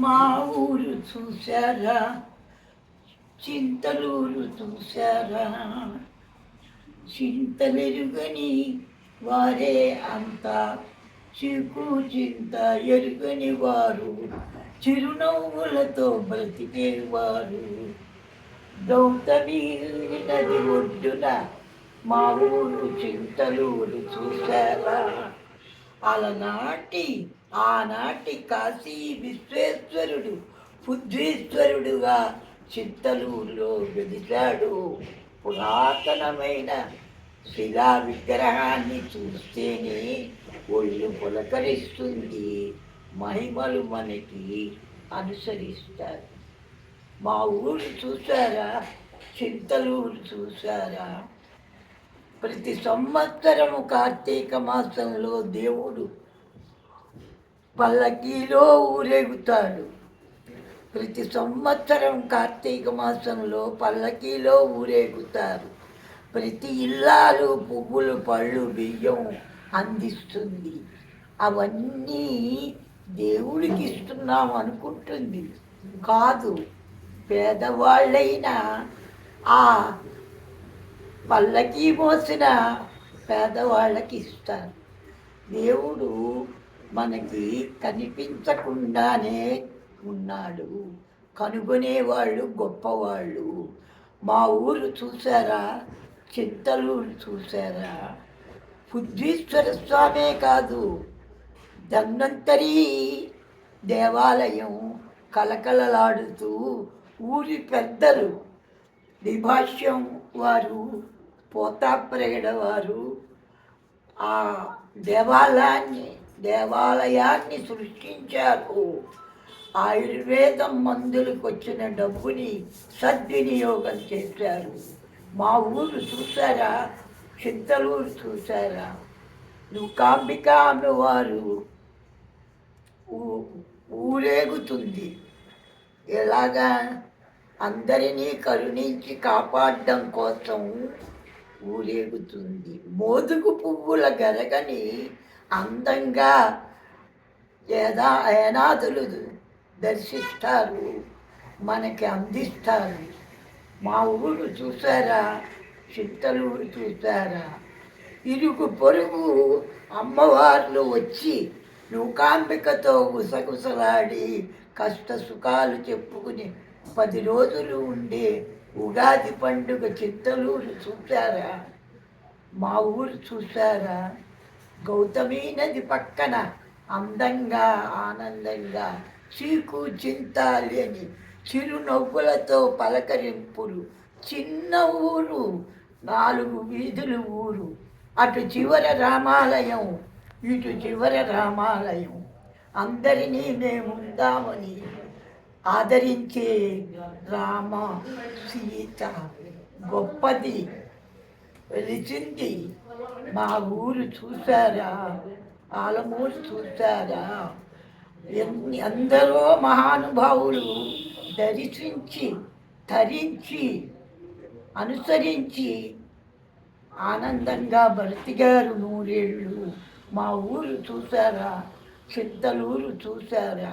మా ఊరు చూశారా? చింతలూరు చూశారా? చింతలెరుగని వారే అంతా చిక్కు చింత ఎరుగని వారు చిరునవ్వులతో బ్రతికేవారు. దౌతమి నది ఒడ్డున మా ఊరు చింతలూరు చూశారా? అలనాటి ఆనాటి కాశీ విశ్వేశ్వరుడు బుద్ధీశ్వరుడుగా చింతలూరులో వెలిశాడు. పురాతనమైన శిలా విగ్రహాన్ని చూస్తేనే ఒళ్ళు పులకరిస్తుంది. మహిమలు మనకి అనుసరిస్తారు. మా ఊరు చూసారా చింతలూరు చూసారా ప్రతి సంవత్సరము కార్తీక మాసంలో దేవుడు పల్లకీలో ఊరేగుతాడు. ప్రతి సంవత్సరం కార్తీక మాసంలో పల్లకీలో ఊరేగుతారు. ప్రతి ఇల్లాలు పువ్వులు పళ్ళు బియ్యం అందిస్తుంది. అవన్నీ దేవుడికి ఇస్తున్నాం అనుకుంటుంది. కాదు పేదవాళ్ళైనా ఆ పల్లకి మోసిన పేదవాళ్ళకి ఇస్తారు దేవుడు మనకి కనిపించకుండానే ఉన్నాడు. కనుగొనేవాళ్ళు గొప్పవాళ్ళు. మా ఊరు చూసారా చింతలూరు చూసారా బుద్ధీశ్వర స్వామే కాదు. ధన్వంతరి దేవాలయం కలకలలాడుతూ ఊరి పెద్దలు. నిభాష్యం వారు పోతాప్రేడ వారు ఆ దేవాలయాన్ని దేవాలయాన్ని సృష్టించారు. ఆయుర్వేదం మందులకు వచ్చిన డబ్బుని సద్వినియోగం చేశారు. మా ఊరు చూసారా చింతలూరు చూసారా నువ్వు అమ్మవారు ఊ- ఊరేగుతుంది. ఎలాగా? అందరినీ కరుణించి కాపాడడం కోసం ఊరేగుతుంది. మోదుగు పువ్వుల గరగని అందంగా ఏదా ఏనాదులు దర్శిస్తారు మనకి అందిస్తారు. మా ఊరు చూసారా చింతలూరు చూసారా ఇరుగు పొరుగు అమ్మవార్లు వచ్చి నూకాంబికతో గుసగుసలాడి కష్ట సుఖాలు చెప్పుకుని పది రోజులు ఉండే ఉగాది పండుగ చిత్తలూరు చూశారా? మా ఊరు చూశారా? గౌతమీ నది పక్కన అందంగా ఆనందంగా చీకు చింత లేని చిరునవ్వులతో పలకరింపులు. చిన్న ఊరు నాలుగు వీధులు ఊరు. అటు చివర రామాలయం ఇటు చివర రామాలయం. అందరినీ మేముందామని ఆదరించే రామ సీత గొప్పది. వెలిచింది మా ఊరు చూసారా ఆలమూరు చూసారా ఎన్ని అందరూ మహానుభావులు దర్శించి ధరించి అనుసరించి ఆనందంగా బ్రతిగారు నూరేళ్ళు. మా ఊరు చూసారా చింతలూరు చూసారా